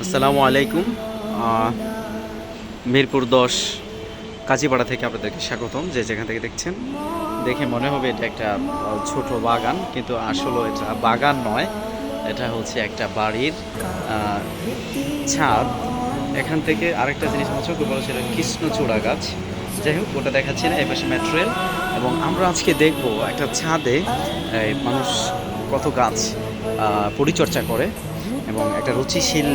আসসালামু আলাইকুম। মিরপুর দশ, কাজীপাড়া থেকে আপনাদেরকে স্বাগতম। যে যেখান থেকে দেখছেন, দেখে মনে হবে এটা একটা ছোট বাগান, কিন্তু আসলে এটা বাগান নয়, এটা হচ্ছে একটা বাড়ির ছাদ। এখান থেকে আরেকটা জিনিস চোখে পড়ে সেটা কৃষ্ণচূড়া গাছ। যাই হোক, ওটা দেখাচ্ছি না এই পাশে মেট্রেল এবং আমরা আজকে দেখব একটা ছাদে মানুষ কত গাছ পরিচর্যা করে। এবং একটা রুচিশীল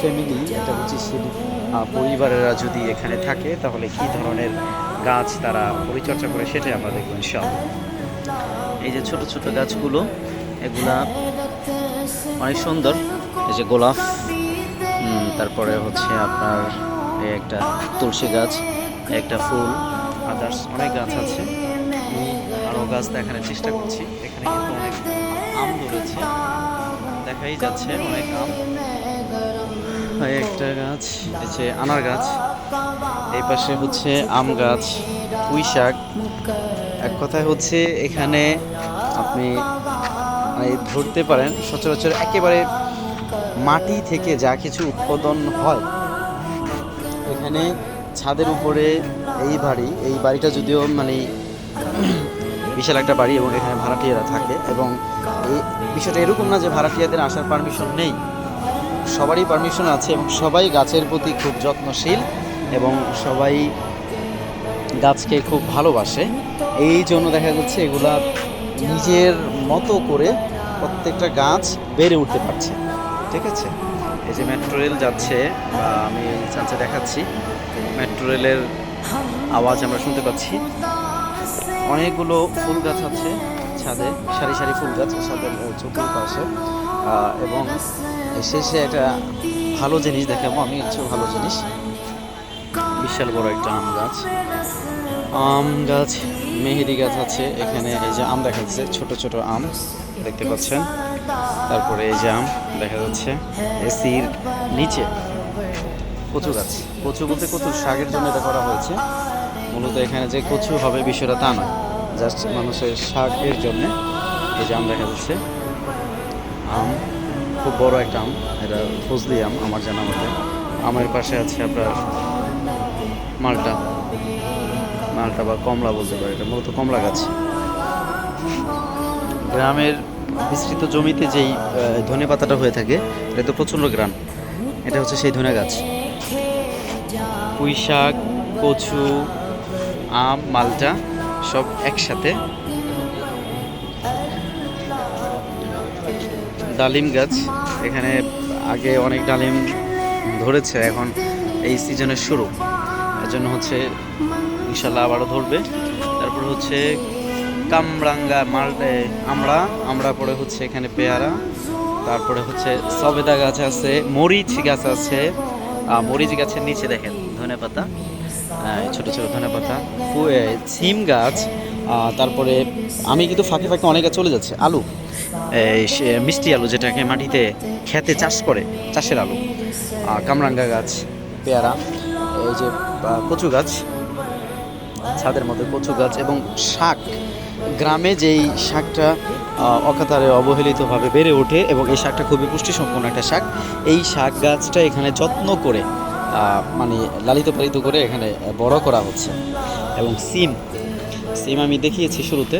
ফ্যামিলি একটা রুচিশীল পরিবারেরা যদি এখানে থাকে, তাহলে কি ধরনের গাছ তারা পরিচর্যা করে সেটাই আমরা দেখব ইনশাআল্লাহ। এই যে ছোট ছোট গাছগুলো, এগুলা অনেক সুন্দর। এই যে গোলাপ তারপরে হচ্ছে আপনার একটা তুলসী গাছ একটা ফুল আদার্স অনেক গাছ আছে। আরও গাছ দেখানোর চেষ্টা করছি। এখানে কিন্তু অনেক আম ধরেছে। দেখাই যাচ্ছে অনেক আম। একটা গাছ হচ্ছে আনার গাছ। এই পাশে হচ্ছে আম গাছ, পুঁই শাক। এক কথায় হচ্ছে এখানে আপনি মানে ধরতে পারেন, সচরাচর একেবারে মাটি থেকে যা কিছু উৎপাদন হয়, এখানে ছাদের উপরে এই বাড়ি, এই বাড়িটা যদিও মানে বিশাল একটা বাড়ি এবং এখানে ভাড়াটিয়ারা থাকে এবং এই বিষয়টা এরকম না যে ভাড়াটিয়াদের আসার পারমিশন নেই। সবারই পারমিশন আছে এবং সবাই গাছের প্রতি খুব যত্নশীল এবং সবাই গাছকে খুব ভালোবাসে। এই জন্য দেখা যাচ্ছে এগুলা নিজের মতো করে প্রত্যেকটা গাছ বেড়ে উঠতে পারছে। ঠিক আছে? এই যে মেট্রো রেল যাচ্ছে বা আমি চান্সে দেখাচ্ছি। মেট্রো রেলের আওয়াজ আমরা শুনতে পাচ্ছি। অনেকগুলো ফুল গাছ আছে ছাদে সারি সারি ফুল গাছ ছাদের চতুর্পাশে আহ, এবং শেষে একটা ভালো জিনিস দেখাবো আমি হচ্ছে ভালো জিনিস। বিশাল বড় একটা আম গাছ। আম গাছ মেহেদি গাছ আছে এখানে এই যে আম দেখা যাচ্ছে ছোট ছোট আম দেখতে পাচ্ছেন। তারপরে এই যে আম দেখা যাচ্ছে এসির নিচে কচু গাছ। কচু বলতে কচু শাকের জন্য এটা করা হয়েছে। মূলত এখানে যে কচু হবে বিষয়টা তা নয়। জাস্ট মানুষের শাকের জন্য এই যে আম দেখা যাচ্ছে। আম, খুব বড় একটা আম। এটা ফজলি আম, আমার জানা মতে। আমের পাশে আছে আপনার মালটা। মালটা বা কমলা বলতে পারে এটা, মূলত কমলা গাছ। গ্রামের বিস্তৃত জমিতে যেই ধনে পাতাটা হয়ে থাকে, এটা তো প্রচণ্ড গ্রাম। এটা হচ্ছে সেই ধনে গাছ। পুঁই শাক কচু আম মালটা সব একসাথে। ডালিম গাছ। এখানে আগে অনেক ডালিম ধরেছে এখন এই সিজনের শুরু। এর জন্য হচ্ছে ইনশাল্লাহ আবারও ধরবে। তারপর হচ্ছে কামরাঙ্গা মাল এ, আমড়া। আমড়া পরে হচ্ছে এখানে পেয়ারা। তারপরে হচ্ছে সবেদা গাছ আছে মরিচ গাছ আছে। মরিচ গাছের নিচে দেখেন ধনে পাতা ছোট ছোট ধনে পাতা সিম গাছ তারপরে আমি কিন্তু ফাঁকে ফাঁকে অনেক চলে যাচ্ছে, আলু। মিষ্টি আলু যেটাকে মাটিতে খেতে চাষ করে, চাষের আলু। কামরাঙ্গা গাছ, পেয়ারা, এই যে কচু গাছ, ছাদের মধ্যে কচু গাছ এবং শাক। গ্রামে যেই শাকটা অকাতারে অবহেলিতভাবে বেড়ে ওঠে এবং এই শাকটা খুবই পুষ্টিসম্পন্ন একটা শাক, এই শাক গাছটা এখানে যত্ন করে মানে লালিত পালিত করে এখানে বড় করা হচ্ছে। এবং সিম সিম আমি দেখিয়েছি শুরুতে।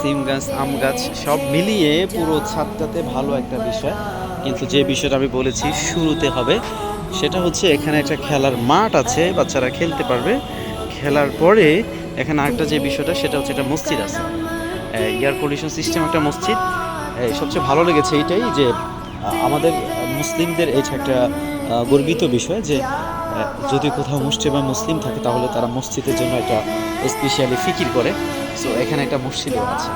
সিম গাছ, আম গাছ, সব মিলিয়ে পুরো ছাদটাতে ভালো একটা বিষয়। কিন্তু যে বিষয়টা আমি বলেছি শুরুতে হবে, সেটা হচ্ছে এখানে একটা খেলার মাঠ আছে, বাচ্চারা খেলতে পারবে। খেলার পরে এখানে আরেকটা যে বিষয়টা, সেটা হচ্ছে একটা মসজিদ আছে। এয়ার কন্ডিশন সিস্টেম একটা মসজিদ। সবচেয়ে ভালো লেগেছে এইটাই যে আমাদের মুসলিমদের এই একটা গর্বিত বিষয় যে যদি কোথাও মুসলিম বা মুসলিম থাকে, তাহলে তারা মসজিদের জন্য একটা স্পেশালি ফিকির করে। সো এখানে একটা মসজিদও আছে।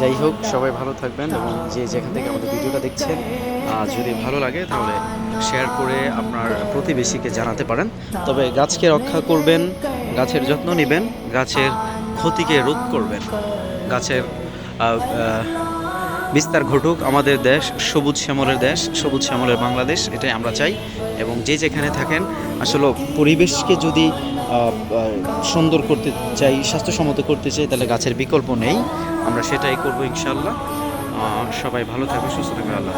যাই হোক, সবাই ভালো থাকবেন এবং যে যেখান থেকে আমাদের ভিডিওটা দেখছেন যদি ভালো লাগে, তাহলে শেয়ার করে আপনার প্রতিবেশীকে জানাতে পারেন। তবে গাছকে রক্ষা করবেন, গাছের যত্ন নেবেন, গাছের ক্ষতিকে রোধ করবেন। গাছের বিস্তার ঘটুক, আমাদের দেশ সবুজ শ্যামলের দেশ, সবুজ শ্যামলের বাংলাদেশ, এটাই আমরা চাই। এবং যে যেখানে থাকেন, আসলে পরিবেশকে যদি সুন্দর করতে চাই, স্বাস্থ্যসম্মত করতে চাই, তাহলে গাছের বিকল্প নেই। আমরা সেটাই করব ইনশাল্লাহ। সবাই ভালো থাকবে সুস্থ থাকবে আল্লাহ